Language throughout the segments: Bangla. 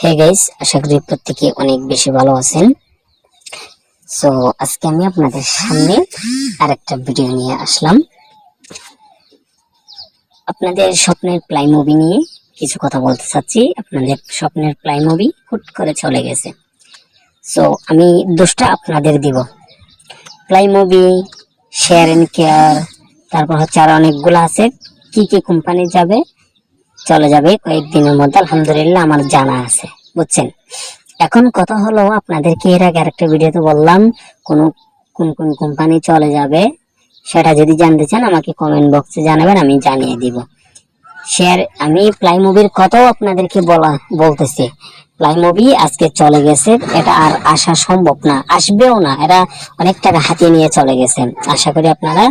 হে গাইস আশা করি প্রত্যেকে অনেক বেশি ভালো আছেন। সো আজকে আমি আপনাদের সামনে আরেকটা ভিডিও নিয়ে আসলাম। আপনাদের স্বপ্নের প্লাই মুভি নিয়ে কিছু কথা বলতে চাচ্ছি। আপনাদের স্বপ্নের প্লাই মুভি হুট করে চলে গেছে। সো আমি দোষটা আপনাদের দিব। প্লাই মুভি শেয়ার এন্ড কেয়ার তারপর হচ্ছে আর অনেকগুলো আছে। কি কি কোম্পানি যাবে চলে যাবে কয়েকদিনের মধ্যে, আলহামদুলিল্লাহ আমার জানা আছে, বুঝছেন? এখন কথা হলো আপনাদেরকে এর আগে আরেকটা ভিডিওতে বললাম, কোন কোন কোন কোম্পানি চলে যাবে, সেটা যদি জানতে চান আমাকে কমেন্ট বক্সে জানাবেন, আমি জানিয়ে দিব। শেয়ার আমি প্লাই মুভির কথাও আপনাদেরকে বলা, বলতেছি। প্লাই মুভি আজকে চলে গেছে, এটা আর আসা সম্ভব না, আসবেও না, এরা অনেক টাকা হাতিয়ে নিয়ে চলে গেছে। আশা করি আপনারা,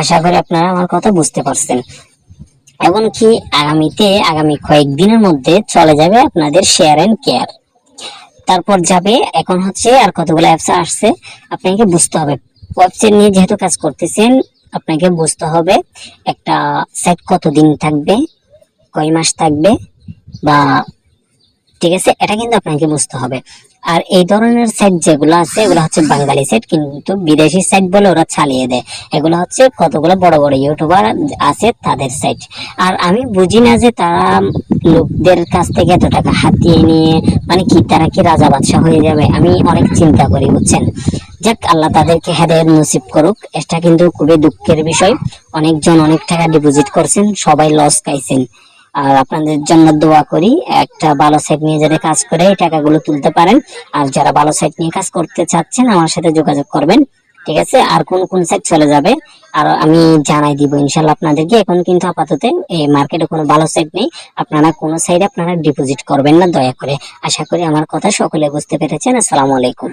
আশা করি আপনারা আমার কথা বুঝতে পারছেন। এমনকি আগামীতে, আগামী কয়েকদিনের মধ্যে চলে যাবে আপনাদের শেয়ার অ্যান্ড কেয়ার তারপর যাবে, এখন হচ্ছে আর কতগুলো অ্যাপস আসছে, আপনাকে বুঝতে হবে। ওয়েবসাইট নিয়ে যেহেতু কাজ করতেছেন, আপনাকে বুঝতে হবে একটা সাইট কতদিন থাকবে, কয় মাস থাকবে, বা ঠিক আছে, এটা কিন্তু আপনাকে বুঝতে হবে। আর এই ধরনের সাইট যেগুলো আছে, এগুলো হচ্ছে বাঙালি সাইট কিন্তু বিদেশি সাইট বলে ওরা চালিয়ে দেয়। এগুলো হচ্ছে কতগুলো বড় বড় ইউটিউবার আছে তাদের সাইট আর আমি বুঝি না যে তারা লোকদের কাছ থেকে এত টাকা হাতিয়ে নিয়ে মানে কি তারা কি রাজা বাদশাহ হয়ে যাবে? আমি অনেক চিন্তা করি, বুঝছেন? যাক, আল্লাহ তাদেরকে হেদায়ত নসিব করুক। এটা কিন্তু খুবই দুঃখের বিষয়। অনেকজন অনেক টাকা ডিপোজিট করছেন, সবাই লস খাইছেন আর আপনাদের জন্য দোয়া করি, একটা ভালো সাইট নিয়ে যারা কাজ করে এই টাকাগুলো তুলতে পারেন। আর যারা ভালো সাইট নিয়ে কাজ করতে চাচ্ছেন, আমার সাথে যোগাযোগ করবেন। ঠিক আছে? আর কোন কোন সাইট চলে যাবে, আর আমি জানাই দিব ইনশাল্লাহ আপনাদেরকে। এখন কিন্তু আপাতত এই মার্কেটে কোনো ভালো সাইট নেই। আপনারা কোনো সাইডে আপনারা ডিপোজিট করবেন না, দয়া করে। আশা করি আমার কথা সকলে বুঝতে পেরেছেন। আসসালামু আলাইকুম।